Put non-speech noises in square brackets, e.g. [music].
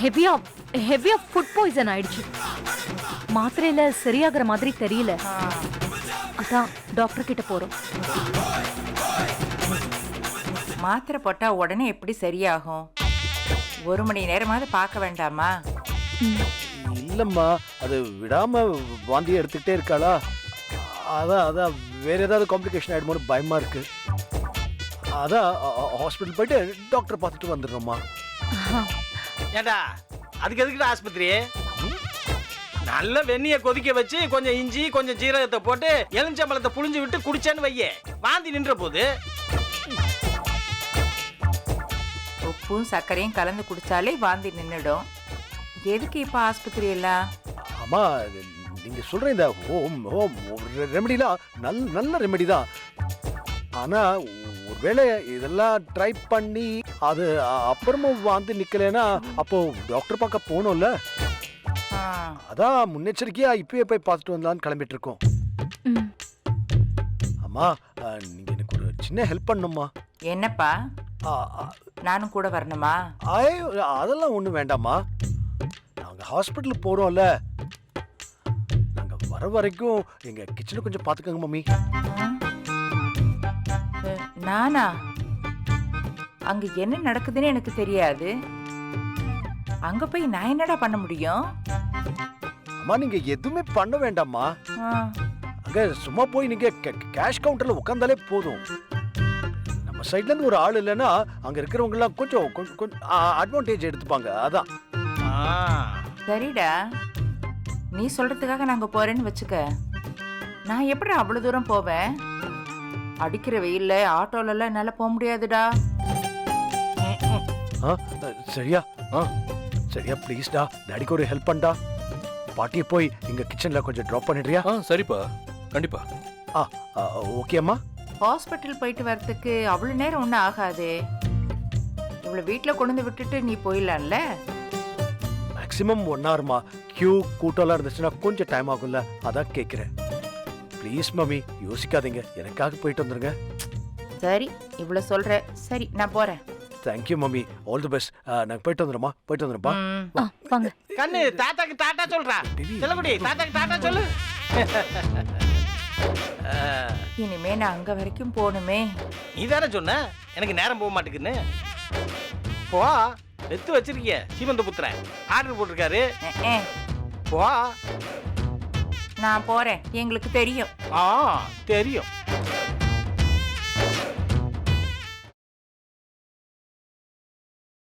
ஹெவியா ஹெவியா food poison ஆயிடுச்சு. மாத்திரையில சரியாகிற மாதிரி தெரியல. அதான் டாக்டர் கிட்ட போறோம். மாத்திரை போட்டா உடனே எப்படி சரியாகும்? ஒரு மணி நேரமாவது பார்க்க வேண்டாமா? இல்லம்மா அது விடாம வாந்தி எடுத்துக்கிட்டே இருக்காளா? அதான் அதான் வேற ஏதாவது காம்ப்ளிகேஷன் ஆயிடுமோன்னு பயமா இருக்கு. அதான் ஹாஸ்பிட்டல் போயிட்டு டாக்டர் பார்த்துட்டு வந்துடுறோம்மா. ஏண்டா அதுக்கு எதுக்குடா ஆஸ்பத்திரி? நல்ல வெந்நிய கொதிக்க வச்சு கொஞ்சம் இஞ்சி கொஞ்சம் ஜீரகத்தை போட்டு எலுமிச்சம்பழத்தை புழிஞ்சு விட்டு குடிச்சேன்னு வையே. வாந்தி நின்ற போது. உப்பும் சர்க்கரையும் கலந்து குடிச்சாலே வாந்தி நின்றுடும் எதுக்கு இப்போ ஆஸ்பத்திரி எல்லாம்? அம்மா நீங்க சொல்ற இந்த ஹோம் ஹோம் ரெமெடிலாம் நல்ல நல்ல ரெமெடி தான் ஆனா ஒருவேளை இதெல்லாம் ட்ரை பண்ணி அது அப்புறமும் வாந்தி நிக்கலைன்னா அப்போ டாக்டர் பார்க்க போகணும்ல? அதான் முன்னெச்சரிக்கையா இப்பயே போய் பார்த்துட்டு வரலான்னு கிளம்பிட்டு இருக்கோம். அம்மா நீங்க எனக்கு ஒரு சின்ன ஹெல்ப் பண்ணும்மா. என்னப்பா? நானும் கூட வரணுமா? அதெல்லாம் ஒன்றும் வேண்டாம்மா. நாங்கள் ஹாஸ்பிட்டல் போகிறோம்ல நாங்கள் வர வரைக்கும் எங்கள் கிச்சனை கொஞ்சம் பார்த்துக்கோங்க மம்மி. நானா? அங்க என்ன நடக்குதுன்னு எனக்கு தெரியாது. அங்க போய் நான் என்னடா பண்ண முடியும்? அம்மா நீங்கள் எதுவுமே பண்ண வேண்டாம்மா. ஆ, அங்கே சும்மா போய் நீங்கள் கேஷ் கவுண்டரில் உட்காந்தாலே போதும். நம்ம சைட்லேருந்து ஒரு ஆள் இல்லைன்னா அங்கே இருக்கிறவங்கலாம் கொஞ்சம் கொஞ்சம் கொஞ்சம் அட்வான்டேஜ் எடுத்துப்பாங்க. அதான். ஆ, சரிடா. நீ சொல்றதுக்காக நாங்க போறேன்னு வச்சுக்க. நான் எப்படி அவ்வளவு தூரம் போவேன்? அடிக்கிற வெயில்ல ஆட்டோல எல்லாம் என்னால போக முடியாதுடா. ஆ சரியா? ஆ சரியா ப்ளீஸ்டா டேடிக்கு ஒரு ஹெல்ப் பண்ணடா பாட்டியை போய் இங்கே கிச்சனில் கொஞ்சம் ட்ராப் பண்ணிடுறியா? ஆ சரிப்பா. கண்டிப்பா. ஆ ஓகே அம்மா. ஹாஸ்பிட்டல் போயிட்டு வரதுக்கு அவ்வளவு நேரம் ஒன்றும் ஆகாதே. இவ்வளவு வீட்ல கொண்டு வந்து விட்டுட்டு நீ போயிடலாம்ல? மேக்ஸிமம் ஒன் ஹவர்மா கியூ கூட்டம்லாம் இருந்துச்சுன்னா கொஞ்சம் டைம் ஆகும்ல. அதான் கேட்குறேன் ப்ளீஸ் மம்மி யோசிக்காதீங்க. எனக்காக போயிட்டு வந்துருங்க. சரி இவ்வளவு சொல்ற. சரி நான் போறேன். Thank you mummy all the best நாங்கள் போயிட்டு வந்துடுமா போயிட்டு வந்துடும்பா ம். ஆ, வாங்க. கண்ணு தாத்தாக்கு டாட்டா சொல்றா. செல்லக்குடி தாத்தாக்கு டாட்டா சொல்லு. [laughs] இனிமே நான் அங்க வரைக்கும் போகணுமே. நீ தானே சொன்ன? எனக்கு நேரம் போக மாட்டேங்குன்னு போ. வெத்து வச்சிருக்கிய. சீமந்த புத்திரன். ஆர்டர் போட்டிருக்காரு. போ. நான் போறேன். எங்களுக்கு தெரியும். ஆ தெரியும்.